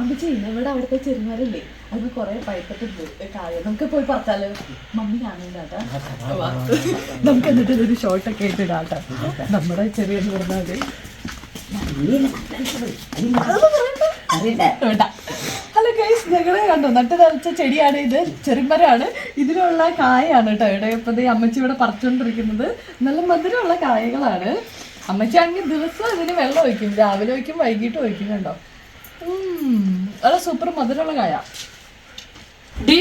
അമ്മച്ചി ഇവിടെ അവിടുത്തെ ചെറുമരല്ലേ? അത് കുറെ പഴുത്തിട്ടുണ്ട് കാര്യം. നമുക്ക് പോയി പറഞ്ഞാലോ മമ്മി കാണുന്നുണ്ടാട്ടാ. നമുക്ക് എന്നിട്ട് ഇതൊരു ഷോർട്ടൊക്കെ ആയിട്ട് ഇടാട്ടോ. നമ്മുടെ ചെറിയ പറഞ്ഞാൽ ഹലോ ഗൈസ് ഞങ്ങളെ കണ്ടോ? നട്ട് തളിച്ച ചെടിയാണ് ഇത്. ചെറുമരമാണ്. ഇതിലുള്ള കായാണ് കേട്ടോ ഇവിടെ ഇപ്പൊ അമ്മച്ചി ഇവിടെ പറിച്ചുകൊണ്ടിരിക്കുന്നത് നല്ല മധുരമുള്ള കായകളാണ്. അമ്മച്ചി ആണെങ്കിൽ ദിവസം ഇതിന് വെള്ളം ഒഴിക്കും. രാവിലെ ഒഴിക്കും വൈകിട്ട് ഒഴിക്കും കണ്ടോ? ഉം, നല്ല സൂപ്പർ മധുരമുള്ള കായ. ഡി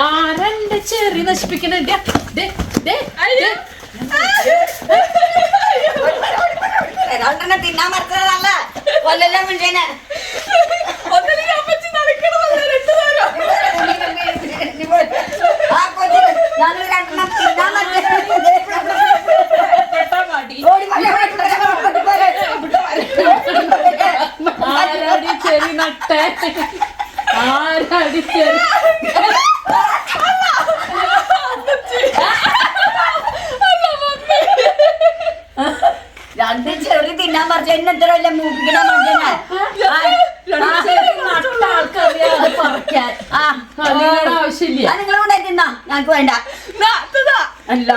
ആരന്റെ ചെറി നശിപ്പിക്കണ. തിന്നാൻ കൊല്ലെല്ലാം ഞങ്ങൾ രണ്ടെണ്ണം ചെറി നട്ടേ ആരാടി ചെറി രണ്ട് ചെറിയ തിന്നാൻ പറിച്ച എന്നെ എത്ര വല്ല മൂപ്പിക്കണം ആവശ്യമില്ല. നിങ്ങൾ കൂടെ തിന്നാ. ഞങ്ങക്ക് വേണ്ട. അല്ല.